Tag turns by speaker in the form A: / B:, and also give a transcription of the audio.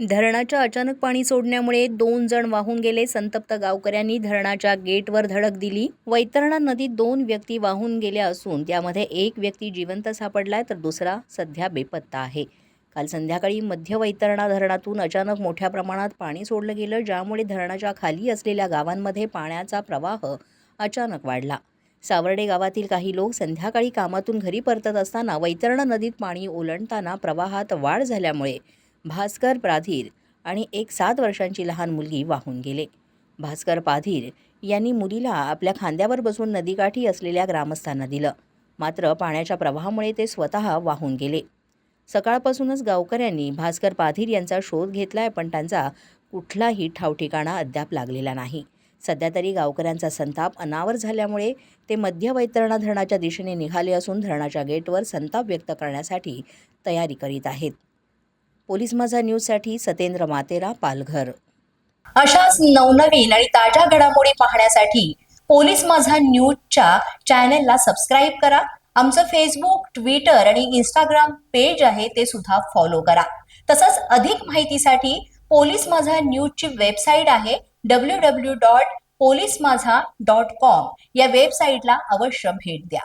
A: धरणाच्या अचानक पाणी सोडण्यामुळे दोन जण वाहून गेले. संतप्त गावकऱ्यांनी धरणाच्या गेटवर धडक दिली. वैतरणा नदीत दोन व्यक्ती वाहून गेल्या असून त्यामध्ये एक व्यक्ती जिवंत सापडलाय तर दुसरा सध्या बेपत्ता आहे. काल संध्याकाळी मध्य वैतरणा धरणातून अचानक मोठ्या प्रमाणात पाणी सोडलं गेलं ज्यामुळे धरणाच्या खाली असलेल्या गावांमध्ये पाण्याचा प्रवाह अचानक वाढला. सावर्डे गावातील काही लोक संध्याकाळी कामातून घरी परतत असताना वैतरणा नदीत पाणी ओलंडताना प्रवाहात वाढ झाल्यामुळे भास्कर प्राधीर आणि एक सात वर्षांची लहान मुलगी वाहून गेले. भास्कर पाधीर यांनी मुलीला आपल्या खांद्यावर बसून नदीकाठी असलेल्या ग्रामस्थांना दिलं. मात्र पाण्याच्या प्रवाहामुळे ते स्वतः वाहून गेले. सकाळपासूनच गावकऱ्यांनी भास्कर पाधीर यांचा शोध घेतलाय पण त्यांचा कुठलाही ठावठिकाणा अद्याप लागलेला नाही. सध्या तरी गावकऱ्यांचा संताप अनावर झाल्यामुळे ते मध्य वैतरणा धरणाच्या दिशेने निघाले असून धरणाच्या गेटवर संताप व्यक्त करण्यासाठी तयारी करीत आहेत. पोलीस माझा न्यूजसाठी सतेंद्र मातेरा पालघर.
B: अशाच नवनवीन आणि ताज्या घडामोडी पाहण्यासाठी पोलीस माझा न्यूजच्या चॅनेलला सबस्क्राईब करा. आमचं फेसबुक ट्विटर आणि इंस्टाग्राम पेज आहे ते सुद्धा फॉलो करा. तसंच अधिक माहितीसाठी पोलीस माझा न्यूजची वेबसाईट आहे W W dot police Majha dot com या वेबसाईटला अवश्य भेट द्या.